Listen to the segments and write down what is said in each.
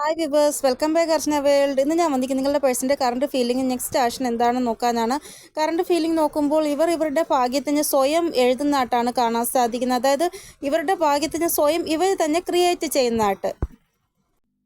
Hi viewers welcome back Archana world ഇന്ന് ഞാൻ വന്നിരിക്കുന്നത് നിങ്ങളുടെ പേഴ്സന്റെ കറണ്ട് ഫീലിംഗ് നെക്സ്റ്റ് ആക്ഷൻ എന്താണെന്ന് നോക്കാനാണ്. കറണ്ട് ഫീലിംഗ് നോക്കുമ്പോൾ ഇവർ ഇവരുടെ ഭാഗ്യത്തിന് സ്വയം എഴുതുന്നതായിട്ടാണ് കാണാൻ സാധിക്കുന്നത്. അതായത് ഇവരുടെ ഭാഗ്യത്തിന് സ്വയം ഇവർ തന്നെ ക്രിയേറ്റ് ചെയ്യുന്നതായിട്ട്.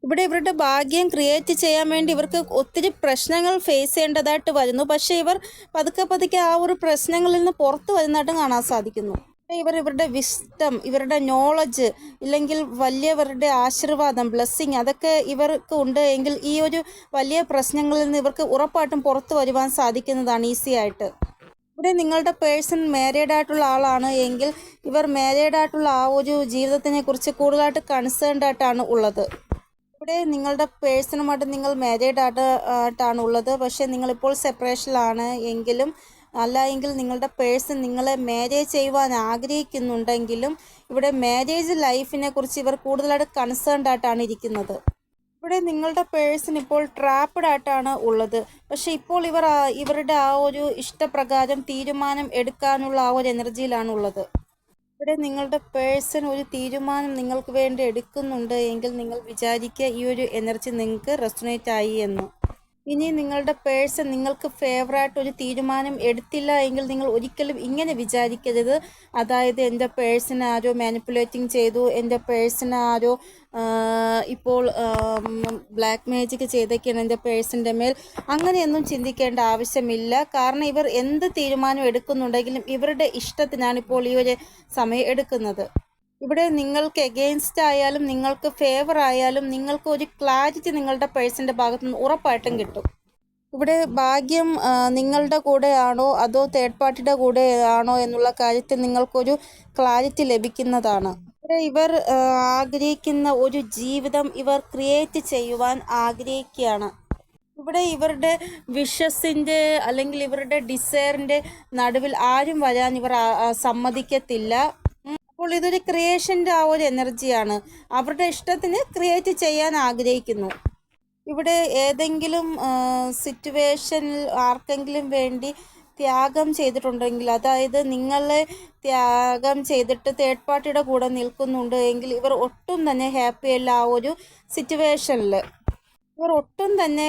ഇവിടെ ഇവരുടെ ഭാഗ്യം ക്രിയേറ്റ് ചെയ്യാൻ വേണ്ടി ഇവർക്ക് ഒത്തിരി പ്രശ്നങ്ങൾ ഫേസ് ചെയ്യേണ്ടതായിട്ട് വരുന്നു. പക്ഷേ ഇവർ പതുക്കെ പതുക്കെ ആ ഒരു പ്രശ്നങ്ങളിൽ നിന്ന് പുറത്ത് വരുന്നതായിട്ടും കാണാൻ സാധിക്കുന്നു. ഇവർ ഇവരുടെ വിസ്തം ഇവരുടെ നോളജ് ഇല്ലെങ്കിൽ വലിയവരുടെ ആശീർവാദം ബ്ലെസ്സിങ് അതൊക്കെ ഇവർക്ക് ഉണ്ട് എങ്കിൽ ഈ ഒരു വലിയ പ്രശ്നങ്ങളിൽ നിന്ന് ഇവർക്ക് ഉറപ്പായിട്ടും പുറത്തു വരുവാൻ സാധിക്കുന്നതാണ് ഈസി ആയിട്ട്. ഇവിടെ നിങ്ങളുടെ പേഴ്സൺ മാരീഡ് ആയിട്ടുള്ള ആളാണ് എങ്കിൽ ഇവർ മാരീഡ് ആയിട്ടുള്ള ആ ഒരു ജീവിതത്തിനെ കുറിച്ച് കൂടുതലായിട്ട് കൺസേൺഡ് ആയിട്ടാണ് ഉള്ളത്. ഇവിടെ നിങ്ങളുടെ പേഴ്സണുമായിട്ട് നിങ്ങൾ മാരീഡ് ആയിട്ട് ആയിട്ടാണ് ഉള്ളത്. പക്ഷേ നിങ്ങളിപ്പോൾ സെപ്പറേഷനിലാണ് എങ്കിലും അല്ല എങ്കിൽ നിങ്ങളുടെ പേഴ്സൺ നിങ്ങളെ മാരേജ് ചെയ്യുവാൻ ആഗ്രഹിക്കുന്നുണ്ടെങ്കിലും ഇവിടെ മാരേജ് ലൈഫിനെ കുറിച്ച് ഇവർ കൂടുതലായിട്ട് കൺസേൺഡ് ആയിട്ടാണ് ഇരിക്കുന്നത്. ഇവിടെ നിങ്ങളുടെ പേഴ്സൺ ഇപ്പോൾ ട്രാപ്പഡ് ആയിട്ടാണ് ഉള്ളത്. പക്ഷെ ഇപ്പോൾ ഇവർ ഇവരുടെ ആ ഒരു ഇഷ്ടപ്രകാരം തീരുമാനം എടുക്കാനുള്ള ആ ഒരു എനർജിയിലാണ് ഉള്ളത്. ഇവിടെ നിങ്ങളുടെ പേഴ്സൺ ഒരു തീരുമാനം നിങ്ങൾക്ക് വേണ്ടി എടുക്കുന്നുണ്ട് എങ്കിൽ നിങ്ങൾ വിചാരിക്കുക ഈ ഒരു എനർജി നിങ്ങൾക്ക് റെസൊനേറ്റ് ആയി എന്ന്. ഇനി നിങ്ങളുടെ പേഴ്സൺ നിങ്ങൾക്ക് ഫേവറായിട്ട് ഒരു തീരുമാനം എടുത്തില്ല എങ്കിൽ നിങ്ങൾ ഒരിക്കലും ഇങ്ങനെ വിചാരിക്കരുത്. അതായത് എന്റെ പേഴ്സൺ ആരോ മാനിപ്പുലേറ്റിംഗ് ചെയ്തു എന്റെ പേഴ്സൺ ആരോ ഇപ്പോൾ ബ്ലാക്ക് മാജിക് ചെയ്തൊക്കെയാണ് എന്റെ പേഴ്സന്റെ മേൽ. അങ്ങനെയൊന്നും ചിന്തിക്കേണ്ട ആവശ്യമില്ല. കാരണം ഇവർ എന്ത് തീരുമാനം എടുക്കുന്നുണ്ടെങ്കിലും ഇവരുടെ ഇഷ്ടത്തിനാണ് ഇപ്പോൾ ഈ ഒരു സമയം എടുക്കുന്നത്. ഇവിടെ നിങ്ങൾക്ക് എഗെയിൻസ്റ്റ് ആയാലും നിങ്ങൾക്ക് ഫേവർ ആയാലും നിങ്ങൾക്ക് ഒരു ക്ലാരിറ്റി നിങ്ങളുടെ പേഴ്സന്റെ ഭാഗത്തു നിന്ന് ഉറപ്പായിട്ടും കിട്ടും. ഇവിടെ ഭാഗ്യം നിങ്ങളുടെ കൂടെ ആണോ അതോ തേർഡ് പാർട്ടിയുടെ കൂടെ ആണോ എന്നുള്ള കാര്യത്തിൽ നിങ്ങൾക്കൊരു ക്ലാരിറ്റി ലഭിക്കുന്നതാണ്. ഇവിടെ ഇവർ ആഗ്രഹിക്കുന്ന ഒരു ജീവിതം ഇവർ ക്രിയേറ്റ് ചെയ്യുവാൻ ആഗ്രഹിക്കുകയാണ്. ഇവിടെ ഇവരുടെ വിഷസിന്റെ അല്ലെങ്കിൽ ഇവരുടെ ഡിസയറിന്റെ നടുവിൽ ആരും വരാൻ ഇവർ സമ്മതിക്കത്തില്ല. അപ്പോൾ ഇതൊരു ക്രിയേഷന്റെ ആ ഒരു എനർജിയാണ് അവരുടെ ഇഷ്ടത്തിന് ക്രിയേറ്റ് ചെയ്യാൻ ആഗ്രഹിക്കുന്നു. ഇവിടെ ഏതെങ്കിലും സിറ്റുവേഷനിൽ ആർക്കെങ്കിലും വേണ്ടി ത്യാഗം ചെയ്തിട്ടുണ്ടെങ്കിൽ അതായത് നിങ്ങളെ ത്യാഗം ചെയ്തിട്ട് തേർഡ് പാർട്ടിയുടെ കൂടെ നിൽക്കുന്നുണ്ട് എങ്കിൽ ഇവർ ഒട്ടും തന്നെ ഹാപ്പി അല്ല ആ ഒരു സിറ്റുവേഷനിൽ ഇവർ ഒട്ടും തന്നെ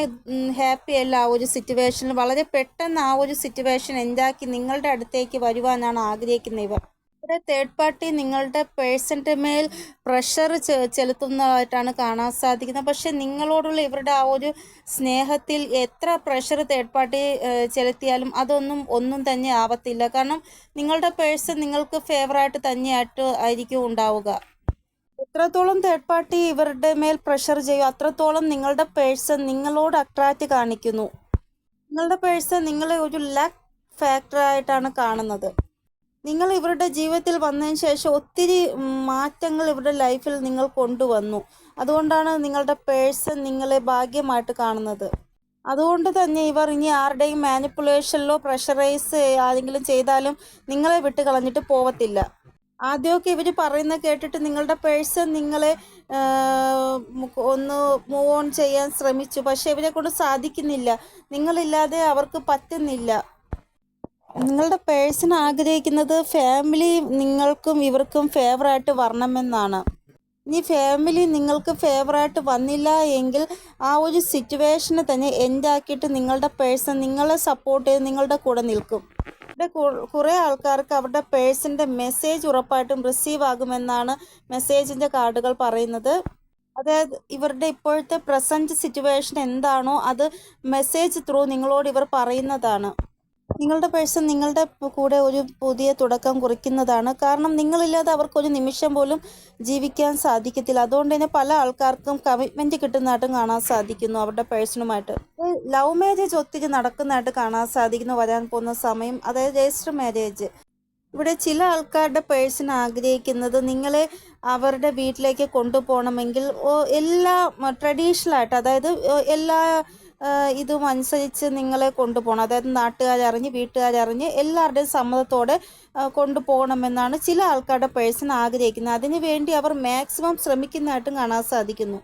ഹാപ്പി അല്ല ആ ഒരു സിറ്റുവേഷനിൽ വളരെ പെട്ടെന്ന് ആ ഒരു സിറ്റുവേഷൻ എന്താക്കി നിങ്ങളുടെ അടുത്തേക്ക് വരുവാനാണ് ആഗ്രഹിക്കുന്നത് ഇവർ. ഇവിടെ തേർഡ് പാർട്ടി നിങ്ങളുടെ പേഴ്സന്റെ മേൽ പ്രഷർ ചെലുത്തുന്നതായിട്ടാണ് കാണാൻ സാധിക്കുന്നത്. പക്ഷേ നിങ്ങളോടുള്ള ഇവരുടെ ആ ഒരു സ്നേഹത്തിൽ എത്ര പ്രഷർ തേർഡ് പാർട്ടി ചെലുത്തിയാലും അതൊന്നും ഒന്നും തന്നെ ആവത്തില്ല. കാരണം നിങ്ങളുടെ പേഴ്സൺ നിങ്ങൾക്ക് ഫേവറായിട്ട് തന്നെയായിട്ട് ആയിരിക്കും ഉണ്ടാവുക. എത്രത്തോളം തേർഡ് പാർട്ടി ഇവരുടെ മേൽ പ്രഷർ ചെയ്യും അത്രത്തോളം നിങ്ങളുടെ പേഴ്സൺ നിങ്ങളോട് അട്രാക്റ്റ് കാണിക്കുന്നു. നിങ്ങളുടെ പേഴ്സൺ നിങ്ങളെ ഒരു ലക്ക് ഫാക്ടറായിട്ടാണ് കാണുന്നത്. നിങ്ങൾ ഇവരുടെ ജീവിതത്തിൽ വന്നതിന് ശേഷം ഒത്തിരി മാറ്റങ്ങൾ ഇവരുടെ ലൈഫിൽ നിങ്ങൾ കൊണ്ടുവന്നു. അതുകൊണ്ടാണ് നിങ്ങളുടെ പേഴ്സൺ നിങ്ങളെ ഭാഗ്യമായിട്ട് കാണുന്നത്. അതുകൊണ്ട് തന്നെ ഇവർ ഇനി ആരുടെയും മാനിപ്പുലേഷനിലോ പ്രഷറൈസ് ആരെങ്കിലും ചെയ്താലും നിങ്ങളെ വിട്ട് കളഞ്ഞിട്ട് പോവത്തില്ല. ആദ്യമൊക്കെ ഇവർ പറയുന്ന കേട്ടിട്ട് നിങ്ങളുടെ പേഴ്സൺ നിങ്ങളെ ഒന്ന് മൂവ് ഓൺ ചെയ്യാൻ ശ്രമിച്ചു. പക്ഷെ ഇവരെ കൊണ്ട് സാധിക്കുന്നില്ല. നിങ്ങളില്ലാതെ അവർക്ക് പറ്റുന്നില്ല. നിങ്ങളുടെ പേഴ്സൺ ആഗ്രഹിക്കുന്നത് ഫാമിലി നിങ്ങൾക്കും ഇവർക്കും ഫേവറായിട്ട് വരണമെന്നാണ്. ഇനി ഫാമിലി നിങ്ങൾക്ക് ഫേവറായിട്ട് വന്നില്ല എങ്കിൽ ആ ഒരു സിറ്റുവേഷനെ തന്നെ എൻഡാക്കിയിട്ട് നിങ്ങളുടെ പേഴ്സൺ നിങ്ങളെ സപ്പോർട്ട് ചെയ്ത് നിങ്ങളുടെ കൂടെ നിൽക്കും. ഇവിടെ കുറേ ആൾക്കാർക്ക് അവരുടെ പേഴ്സന്റെ മെസ്സേജ് ഉറപ്പായിട്ടും റിസീവ് ആകുമെന്നാണ് മെസ്സേജിന്റെ കാർഡുകൾ പറയുന്നത്. അതായത് ഇവരുടെ ഇപ്പോഴത്തെ പ്രസന്റ് സിറ്റുവേഷൻ എന്താണോ അത് മെസ്സേജ് ത്രൂ നിങ്ങളോട് ഇവർ പറയുന്നതാണ്. നിങ്ങളുടെ പേഴ്സൺ നിങ്ങളുടെ കൂടെ ഒരു പുതിയ തുടക്കം കുറിക്കുന്നതാണ്. കാരണം നിങ്ങളില്ലാതെ അവർക്കൊരു നിമിഷം പോലും ജീവിക്കാൻ സാധിക്കത്തില്ല. അതുകൊണ്ട് തന്നെ പല ആൾക്കാർക്കും കമ്മിറ്റ്മെന്റ് കിട്ടുന്നതായിട്ടും കാണാൻ സാധിക്കുന്നു അവരുടെ പേഴ്സണുമായിട്ട്. ലവ് മാരേജ് ഒത്തിരി നടക്കുന്നതായിട്ട് കാണാൻ സാധിക്കുന്നു. വരാൻ പോകുന്ന സമയം അതായത് രജിസ്റ്റർ മാരേജ് ഇവിടെ ചില ആൾക്കാരുടെ പേഴ്സൺ ആഗ്രഹിക്കുന്നത് നിങ്ങളെ അവരുടെ വീട്ടിലേക്ക് കൊണ്ടുപോകണമെങ്കിൽ എല്ലാ ട്രഡീഷണലായിട്ട് അതായത് എല്ലാ ഇതും അനുസരിച്ച് നിങ്ങളെ കൊണ്ടുപോകണം. അതായത് നാട്ടുകാരറിഞ്ഞ് വീട്ടുകാരറിഞ്ഞ് എല്ലാവരുടെയും സമ്മതത്തോടെ കൊണ്ടുപോകണമെന്നാണ് ചില ആൾക്കാരുടെ പേഴ്സൺ ആഗ്രഹിക്കുന്നത്. അതിനുവേണ്ടി അവർ മാക്സിമം ശ്രമിക്കുന്നതായിട്ടും കാണാൻ സാധിക്കുന്നു.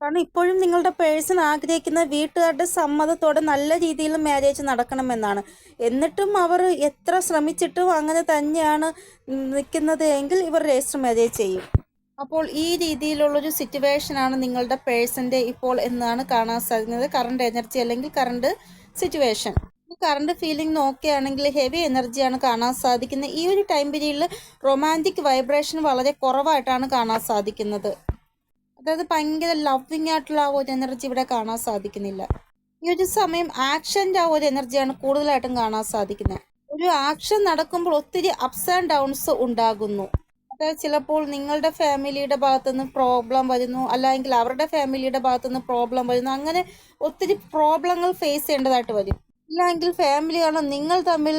കാരണം ഇപ്പോഴും നിങ്ങളുടെ പേഴ്സൺ ആഗ്രഹിക്കുന്ന വീട്ടുകാരുടെ സമ്മതത്തോടെ നല്ല രീതിയിൽ മാരേജ് നടക്കണമെന്നാണ്. എന്നിട്ടും അവർ എത്ര ശ്രമിച്ചിട്ടും അങ്ങനെ തന്നെയാണ് നിൽക്കുന്നത് എങ്കിൽ ഇവർ രജിസ്റ്റർ മാരേജ് ചെയ്യും. അപ്പോൾ ഈ രീതിയിലുള്ളൊരു സിറ്റുവേഷനാണ് നിങ്ങളുടെ പേഴ്സന്റെ ഇപ്പോൾ എന്നാണ് കാണാൻ സാധിക്കുന്നത്. കറണ്ട് എനർജി അല്ലെങ്കിൽ കറണ്ട് സിറ്റുവേഷൻ കറണ്ട് ഫീലിംഗ് നോക്കുകയാണെങ്കിൽ ഹെവി എനർജിയാണ് കാണാൻ സാധിക്കുന്നത്. ഈ ഒരു ടൈം പീരീഡിൽ റൊമാന്റിക് വൈബ്രേഷൻ വളരെ കുറവായിട്ടാണ് കാണാൻ സാധിക്കുന്നത്. അതായത് ഭയങ്കര ലവിങ് ആയിട്ടുള്ള ആ ഒരു എനർജി ഇവിടെ കാണാൻ സാധിക്കുന്നില്ല. ഈ ഒരു സമയം ആക്ഷന്റെ ആ ഒരു എനർജിയാണ് കൂടുതലായിട്ടും കാണാൻ സാധിക്കുന്നത്. ഒരു ആക്ഷൻ നടക്കുമ്പോൾ ഒത്തിരി അപ്സ് ആൻഡ് ഡൗൺസ് ഉണ്ടാകുന്നു. അതായത് ചിലപ്പോൾ നിങ്ങളുടെ ഫാമിലിയുടെ ഭാഗത്തുനിന്ന് പ്രോബ്ലം വരുന്നു. അല്ലെങ്കിൽ അവരുടെ ഫാമിലിയുടെ ഭാഗത്തുനിന്ന് പ്രോബ്ലം വരുന്നു. അങ്ങനെ ഒത്തിരി പ്രോബ്ലങ്ങൾ ഫേസ് ചെയ്യേണ്ടതായിട്ട് വരും. ഇല്ലെങ്കിൽ ഫാമിലിയാണ് നിങ്ങൾ തമ്മിൽ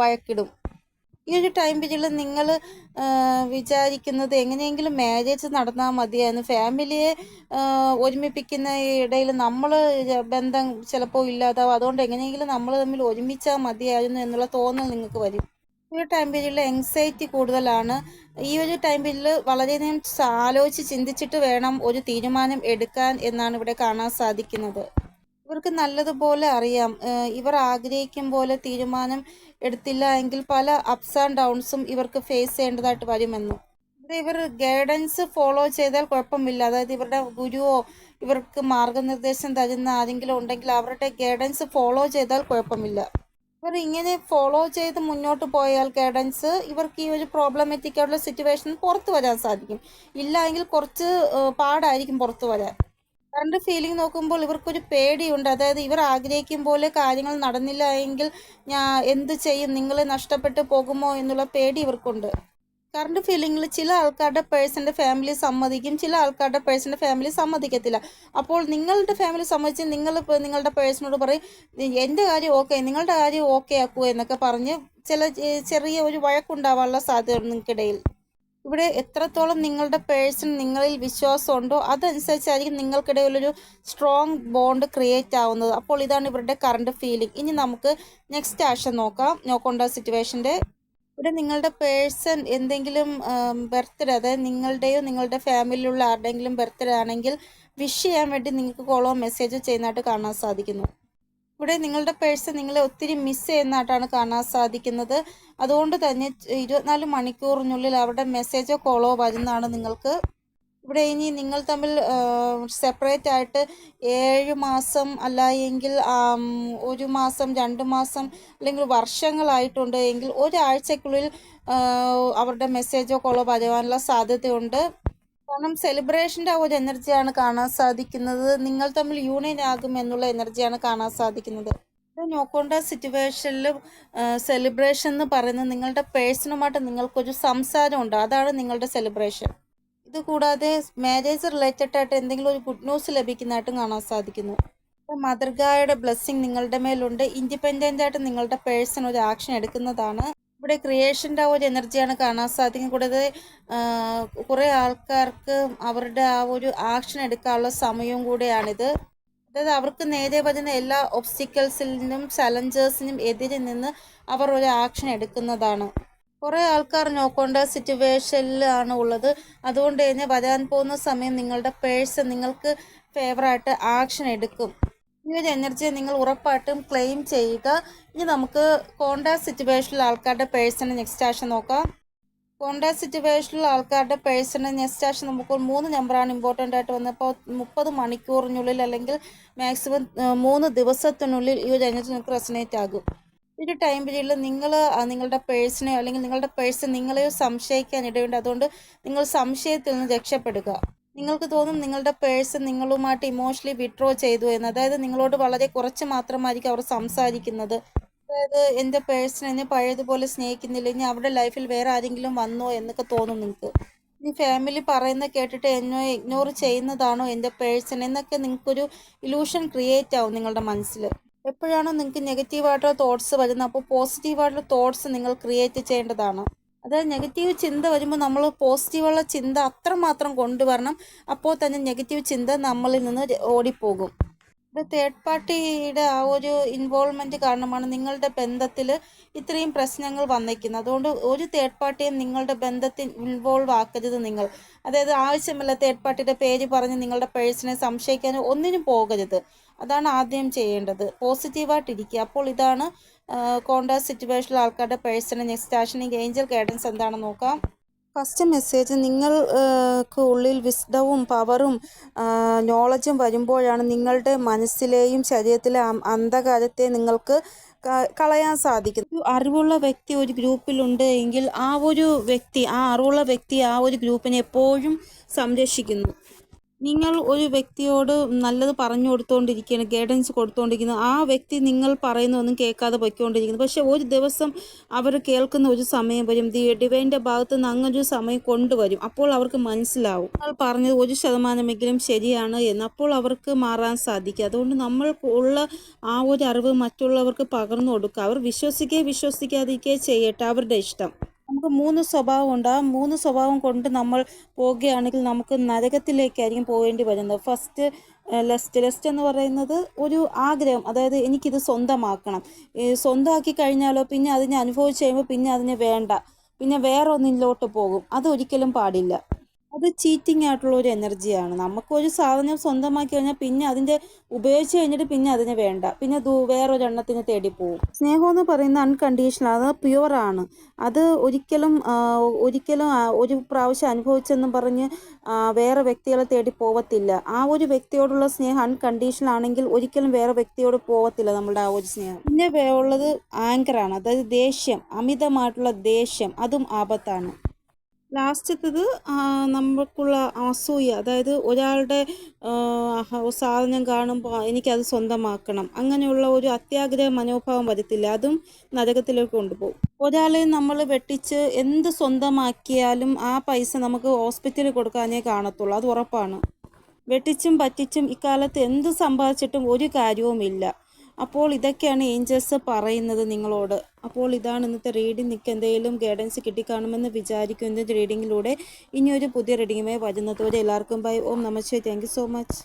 വഴക്കിടും. ഈ ഒരു ടൈം പീരീഡിൽ നിങ്ങൾ വിചാരിക്കുന്നത് എങ്ങനെയെങ്കിലും മാരേജ് നടന്നാൽ മതിയായിരുന്നു ഫാമിലിയെ ഒരുമിപ്പിക്കുന്ന ഇടയിൽ നമ്മൾ ബന്ധം ചിലപ്പോൾ ഇല്ലാതാവും. അതുകൊണ്ട് എങ്ങനെയെങ്കിലും നമ്മൾ തമ്മിൽ ഒരുമിച്ചാൽ മതിയായിരുന്നു എന്നുള്ള തോന്നൽ നിങ്ങൾക്ക് വരും. ഈ ഒരു ടൈം പീരീഡിൽ എങ്സൈറ്റി കൂടുതലാണ്. ഈ ഒരു ടൈം പീരീഡിൽ വളരെയധികം ആലോചിച്ച് ചിന്തിച്ചിട്ട് വേണം ഒരു തീരുമാനം എടുക്കാൻ എന്നാണ് ഇവിടെ കാണാൻ സാധിക്കുന്നത്. ഇവർക്ക് നല്ലതുപോലെ അറിയാം. ഇവർ ആഗ്രഹിക്കും പോലെ തീരുമാനം എടുത്തില്ല എങ്കിൽ പല അപ്സ് ആൻഡ് ഡൗൺസും ഇവർക്ക് ഫേസ് ചെയ്യേണ്ടതായിട്ട് വരുമെന്ന്. ഇവിടെ ഇവർ ഗൈഡൻസ് ഫോളോ ചെയ്താൽ കുഴപ്പമില്ല. അതായത് ഇവരുടെ ഗുരുവോ ഇവർക്ക് മാർഗനിർദ്ദേശം തരുന്ന ആരെങ്കിലും ഉണ്ടെങ്കിൽ അവരുടെ ഗൈഡൻസ് ഫോളോ ചെയ്താൽ കുഴപ്പമില്ല. ഇവർ ഇങ്ങനെ ഫോളോ ചെയ്ത് മുന്നോട്ട് പോയാൽ ഗൈഡൻസ് ഇവർക്ക് ഈ ഒരു പ്രോബ്ലമാറ്റിക് ആയിട്ടുള്ള സിറ്റുവേഷൻ പുറത്തു വരാൻ സാധിക്കും. ഇല്ല എങ്കിൽ കുറച്ച് പാടായിരിക്കും പുറത്തു വരാൻ. കറണ്ട് ഫീലിംഗ് നോക്കുമ്പോൾ ഇവർക്കൊരു പേടിയുണ്ട്. അതായത് ഇവർ ആഗ്രഹിക്കും പോലെ കാര്യങ്ങൾ നടന്നില്ല എങ്കിൽ ഞാൻ എന്ത് ചെയ്യും? നിങ്ങളെ നഷ്ടപ്പെട്ടു പോകുമോ എന്നുള്ള പേടി ഇവർക്കുണ്ട്. കറണ്ട് ഫീലിങ്ങിൽ ചില ആൾക്കാരുടെ പേഴ്സന്റെ ഫാമിലി സമ്മതിക്കും ചില ആൾക്കാരുടെ പേഴ്സന്റെ ഫാമിലി സമ്മതിക്കത്തില്ല. അപ്പോൾ നിങ്ങളുടെ ഫാമിലി സമ്മതിച്ച് നിങ്ങൾ നിങ്ങളുടെ പേഴ്സണോട് പറയും എന്റെ കാര്യം ഓക്കെ നിങ്ങളുടെ കാര്യം ഓക്കെ ആക്കുക എന്നൊക്കെ പറഞ്ഞ് ചില ചെറിയ ഒരു വഴക്കുണ്ടാവാനുള്ള സാധ്യത നിങ്ങൾക്കിടയിൽ. ഇവിടെ എത്രത്തോളം നിങ്ങളുടെ പേഴ്സൺ നിങ്ങളിൽ വിശ്വാസമുണ്ടോ അതനുസരിച്ചായിരിക്കും നിങ്ങൾക്കിടയിലൊരു സ്ട്രോങ് ബോണ്ട് ക്രിയേറ്റ് ആവുന്നത്. അപ്പോൾ ഇതാണ് ഇവരുടെ കറണ്ട് ഫീലിംഗ് ഇനി നമുക്ക് നെക്സ്റ്റ് ആഷൻ നോക്കാം. നോക്കൊണ്ട സിറ്റുവേഷന്റെ ഇവിടെ നിങ്ങളുടെ പേഴ്സൺ എന്തെങ്കിലും ബർത്ത്ഡേ അതായത് നിങ്ങളുടെയോ നിങ്ങളുടെ ഫാമിലിയിലുള്ള ആരുടെയെങ്കിലും ബർത്ത്ഡേ ആണെങ്കിൽ വിഷ് ചെയ്യാൻ വേണ്ടി നിങ്ങൾക്ക് കോളോ മെസ്സേജോ ചെയ്യുന്നതായിട്ട് കാണാൻ സാധിക്കുന്നു. ഇവിടെ നിങ്ങളുടെ പേഴ്സൺ നിങ്ങളെ ഒത്തിരി മിസ് ചെയ്യുന്നതായിട്ടാണ് കാണാൻ സാധിക്കുന്നത്. അതുകൊണ്ട് തന്നെ ഇരുപത്തിനാല് മണിക്കൂറിനുള്ളിൽ അവരുടെ മെസ്സേജോ കോളോ വരുന്നതാണ് നിങ്ങൾക്ക് ഇവിടെ ഇനി നിങ്ങൾ തമ്മിൽ സെപ്പറേറ്റ് ആയിട്ട് ഏഴ് മാസം അല്ല എങ്കിൽ ഒരു മാസം രണ്ട് മാസം അല്ലെങ്കിൽ വർഷങ്ങളായിട്ടുണ്ട് എങ്കിൽ ഒരാഴ്ചക്കുള്ളിൽ അവരുടെ മെസ്സേജോ കോളോ വരുവാനുള്ള സാധ്യതയുണ്ട്. കാരണം സെലിബ്രേഷന്റെ ഒരു എനർജിയാണ് കാണാൻ സാധിക്കുന്നത്. നിങ്ങൾ തമ്മിൽ യൂണിയൻ ആകും എന്നുള്ള എനർജിയാണ് കാണാൻ സാധിക്കുന്നത്. ഇത് നോക്കേണ്ട സിറ്റുവേഷനിൽ സെലിബ്രേഷൻ എന്ന് പറയുന്നത് നിങ്ങളുടെ പേഴ്സണുമായിട്ട് നിങ്ങൾക്കൊരു സംസാരമുണ്ട്. അതാണ് നിങ്ങളുടെ സെലിബ്രേഷൻ ഇത് കൂടാതെ മാരേജ് റിലേറ്റഡ് ആയിട്ട് എന്തെങ്കിലും ഒരു ഗുഡ് ന്യൂസ് ലഭിക്കുന്നതായിട്ടും കാണാൻ സാധിക്കുന്നു. മദർഗായുടെ ബ്ലെസ്സിങ് നിങ്ങളുടെ മേലുണ്ട്. ഇൻഡിപെൻഡന്റ് ആയിട്ട് നിങ്ങളുടെ പേഴ്സൺ ഒരു ആക്ഷൻ എടുക്കുന്നതാണ്. ഇവിടെ ക്രിയേഷന്റെ ആ ഒരു എനർജിയാണ് കാണാൻ സാധിക്കുന്നത്. കൂടാതെ കുറേ ആൾക്കാർക്ക് അവരുടെ ആ ഒരു ആക്ഷൻ എടുക്കാനുള്ള സമയവും കൂടെയാണിത്. അതായത് അവർക്ക് നേരെ വരുന്ന എല്ലാ ഒബ്സ്റ്റിക്കൽസിൽ നിന്നും ചലഞ്ചേഴ്സിനും എതിരെ നിന്ന് അവർ ഒരു ആക്ഷൻ എടുക്കുന്നതാണ്. കുറേ ആൾക്കാർ നോക്കേണ്ട സിറ്റുവേഷനിലാണ് ഉള്ളത്. അതുകൊണ്ട് തന്നെ വരാൻ പോകുന്ന സമയം നിങ്ങളുടെ പേഴ്സൺ നിങ്ങൾക്ക് ഫേവറായിട്ട് ആക്ഷൻ എടുക്കും. ഈ ഒരു എനർജിയെ നിങ്ങൾ ഉറപ്പായിട്ടും ക്ലെയിം ചെയ്യുക. ഇനി നമുക്ക് കോണ്ടാക്ട് സിറ്റുവേഷനിൽ ആൾക്കാരുടെ പേഴ്സണൽ നെക്സ്റ്റ് ആക്ഷൻ നോക്കാം. കോണ്ടാക്ട് സിറ്റുവേഷനിൽ ആൾക്കാരുടെ പേഴ്സണൽ നെക്സ്റ്റ് ആക്ഷൻ നമുക്ക് മൂന്ന് നമ്പറാണ് ഇമ്പോർട്ടന്റ് ആയിട്ട് വന്നത്. വന്നപ്പോൾ മുപ്പത് മണിക്കൂറിനുള്ളിൽ അല്ലെങ്കിൽ മാക്സിമം മൂന്ന് ദിവസത്തിനുള്ളിൽ ഈ ഒരു എനർജി നിങ്ങൾക്ക് റെസനേറ്റ് ആകും. ഒരു ടൈം പീരീഡിൽ നിങ്ങൾ നിങ്ങളുടെ പേഴ്സിനെയോ അല്ലെങ്കിൽ നിങ്ങളുടെ പേഴ്സ് നിങ്ങളെയോ സംശയിക്കാൻ ഇടയുണ്ട്. അതുകൊണ്ട് നിങ്ങൾ സംശയത്തിൽ നിന്ന് രക്ഷപ്പെടുക. നിങ്ങൾക്ക് തോന്നും നിങ്ങളുടെ പേഴ്സൺ നിങ്ങളുമായിട്ട് ഇമോഷണലി വിഡ്രോ ചെയ്തു എന്ന്. അതായത് നിങ്ങളോട് വളരെ കുറച്ച് മാത്രമായിരിക്കും അവർ സംസാരിക്കുന്നത്. അതായത് എന്റെ പേഴ്സൺ എന്നെ പഴയതുപോലെ സ്നേഹിക്കുന്നില്ല. ഇനി അവരുടെ ലൈഫിൽ വേറെ ആരെങ്കിലും വന്നോ എന്നൊക്കെ തോന്നും നിങ്ങൾക്ക്. ഇനി ഫാമിലി പറയുന്ന കേട്ടിട്ട് എന്നെ ഇഗ്നോർ ചെയ്യുന്നതാണോ എന്റെ പേഴ്സൺ എന്നൊക്കെ നിങ്ങൾക്കൊരു ഇലൂഷൻ ക്രിയേറ്റ് ആവും നിങ്ങളുടെ മനസ്സിൽ എപ്പോഴാണോ നിങ്ങൾക്ക് നെഗറ്റീവായിട്ടുള്ള തോട്ട്സ് വരുന്നത് അപ്പോൾ പോസിറ്റീവായിട്ടുള്ള തോട്ട്സ് നിങ്ങൾ ക്രിയേറ്റ് ചെയ്യേണ്ടതാണ്. അതായത് നെഗറ്റീവ് ചിന്ത വരുമ്പോൾ നമ്മൾ പോസിറ്റീവുള്ള ചിന്ത അത്രമാത്രം കൊണ്ടുവരണം അപ്പോൾ തന്നെ നെഗറ്റീവ് ചിന്ത നമ്മളിൽ നിന്ന് ഓടിപ്പോകും. ഇത് തേർഡ് പാർട്ടിയുടെ ആ ഒരു ഇൻവോൾവ്മെന്റ് കാരണമാണ് നിങ്ങളുടെ ബന്ധത്തിൽ ഇത്രയും പ്രശ്നങ്ങൾ വന്നിരിക്കുന്നത്. അതുകൊണ്ട് ഒരു തേർഡ് പാർട്ടിയും നിങ്ങളുടെ ബന്ധത്തിൽ ഇൻവോൾവ് ആക്കരുത് നിങ്ങൾ. അതായത് ആവശ്യമില്ല തേർഡ് പാർട്ടിയുടെ പേര് പറഞ്ഞ് നിങ്ങളുടെ പേഴ്സണെ സംശയിക്കാനോ ഒന്നിനും പോകരുത്. അതാണ് ആദ്യം ചെയ്യേണ്ടത്. പോസിറ്റീവായിട്ടിരിക്കുക അപ്പോൾ ഇതാണ് കോണ്ടാക്ട് സിറ്റുവേഷനിൽ ആൾക്കാരുടെ personal next actioning angel guidance എന്താണെന്ന് നോക്കാം. ഫസ്റ്റ് മെസ്സേജ് നിങ്ങൾക്ക് ഉള്ളിൽ വിസ്ഡവും പവറും നോളജും വരുമ്പോഴാണ് നിങ്ങളുടെ മനസ്സിലെയും ശരീരത്തിലെ അന്ധകാരത്തെ നിങ്ങൾക്ക് കളയാൻ സാധിക്കും അറിവുള്ള വ്യക്തി ഒരു ഗ്രൂപ്പിലുണ്ട് എങ്കിൽ ആ ഒരു വ്യക്തി ആ അറിവുള്ള വ്യക്തി ആ ഒരു ഗ്രൂപ്പിനെ എപ്പോഴും സംരക്ഷിക്കുന്നു. നിങ്ങൾ ഒരു വ്യക്തിയോട് നല്ലത് പറഞ്ഞു കൊടുത്തുകൊണ്ടിരിക്കുകയാണ് ഗൈഡൻസ് കൊടുത്തുകൊണ്ടിരിക്കുന്നു ആ വ്യക്തി നിങ്ങൾ പറയുന്നതൊന്നും കേൾക്കാതെ പൊയ്ക്കൊണ്ടിരിക്കുന്നു. പക്ഷേ ഒരു ദിവസം അവർ കേൾക്കുന്ന ഒരു സമയം വരും. ഡിവൈന്റെ ഭാഗത്ത് നിന്ന് അങ്ങനൊരു സമയം കൊണ്ടുവരും. അപ്പോൾ അവർക്ക് മനസ്സിലാവും. നിങ്ങൾ പറഞ്ഞത് ഒരു ശതമാനമെങ്കിലും ശരിയാണ് എന്ന് അപ്പോൾ അവർക്ക് മാറാൻ സാധിക്കും. അതുകൊണ്ട് നമ്മൾ ഉള്ള ആ ഒരു അറിവ് മറ്റുള്ളവർക്ക് പകർന്നു കൊടുക്കുക. അവർ വിശ്വസിക്കുകയോ വിശ്വസിക്കാതിരിക്കുകയോ ചെയ്യട്ടെ. അവരുടെ ഇഷ്ടം. നമുക്ക് മൂന്ന് സ്വഭാവം ഉണ്ട്. ആ മൂന്ന് സ്വഭാവം കൊണ്ട് നമ്മൾ പോവുകയാണെങ്കിൽ നമുക്ക് നരകത്തിലേക്കായിരിക്കും പോകേണ്ടി വരുന്നത്. ഫസ്റ്റ് ലെസ്റ്റ് ലെസ്റ്റ് എന്ന് പറയുന്നത് ഒരു ആഗ്രഹം. അതായത് എനിക്കിത് സ്വന്തമാക്കണം. സ്വന്തമാക്കി കഴിഞ്ഞാലോ പിന്നെ അതിനെ അനുഭവിച്ച് കഴിയുമ്പോൾ പിന്നെ അതിനെ വേണ്ട. പിന്നെ വേറെ ഒന്നിലോട്ട് പോകും. അത് ഒരിക്കലും പാടില്ല. അത് ചീറ്റിംഗ് ആയിട്ടുള്ള ഒരു എനർജിയാണ് നമുക്കൊരു സാധനം സ്വന്തമാക്കി കഴിഞ്ഞാൽ പിന്നെ അതിന്റെ ഉപയോഗിച്ച് കഴിഞ്ഞിട്ട് പിന്നെ അതിന് വേണ്ട. പിന്നെ ദൂ വേറൊരെണ്ണത്തിന് തേടി പോകും സ്നേഹം എന്ന് പറയുന്ന അൺകണ്ടീഷണൽ അത് പ്യുവറാണ് അത് ഒരിക്കലും ഒരിക്കലും ഒരു പ്രാവശ്യം അനുഭവിച്ചെന്നും പറഞ്ഞ് വേറെ വ്യക്തികളെ തേടി പോവത്തില്ല. ആ ഒരു വ്യക്തിയോടുള്ള സ്നേഹം അൺകണ്ടീഷണൽ ആണെങ്കിൽ ഒരിക്കലും വേറെ വ്യക്തിയോട് പോവത്തില്ല നമ്മുടെ ആ ഒരു സ്നേഹം. പിന്നെ ഉള്ളത് ആങ്കറാണ് അതായത് ദേഷ്യം. അമിതമായിട്ടുള്ള ദേഷ്യം. അതും ആപത്താണ്. ലാസ്റ്റത്തത് നമുക്കുള്ള അസൂയ. അതായത് ഒരാളുടെ സാധനം കാണുമ്പോൾ എനിക്കത് സ്വന്തമാക്കണം. അങ്ങനെയുള്ള ഒരു അത്യാഗ്രഹ മനോഭാവം വരത്തില്ല. അതും നരകത്തിലേക്ക് കൊണ്ടുപോകും. ഒരാളെ നമ്മൾ വെട്ടിച്ച് എന്ത് സ്വന്തമാക്കിയാലും ആ പൈസ നമുക്ക് ഹോസ്പിറ്റലിൽ കൊടുക്കാനേ കാണത്തുള്ളൂ. അത് ഉറപ്പാണ്. വെട്ടിച്ചും പറ്റിച്ചും ഇക്കാലത്ത് എന്ത് സമ്പാദിച്ചിട്ടും ഒരു കാര്യവുമില്ല. അപ്പോൾ ഇതൊക്കെയാണ് ഏഞ്ചൽസ് പറയുന്നത് നിങ്ങളോട്. അപ്പോൾ ഇതാണ് ഇന്നത്തെ റീഡിംഗ് നിങ്ങൾക്ക് എന്തെങ്കിലും ഗൈഡൻസ് കിട്ടിക്കാണുമെന്ന് വിചാരിക്കും ഇന്നത്തെ റീഡിങ്ങിലൂടെ ഇനിയൊരു പുതിയ റീഡിങ്ങുമായി വരുന്നതോടെ എല്ലാവർക്കും ബൈ ഓം നമസ്തേ താങ്ക് സോ മച്ച്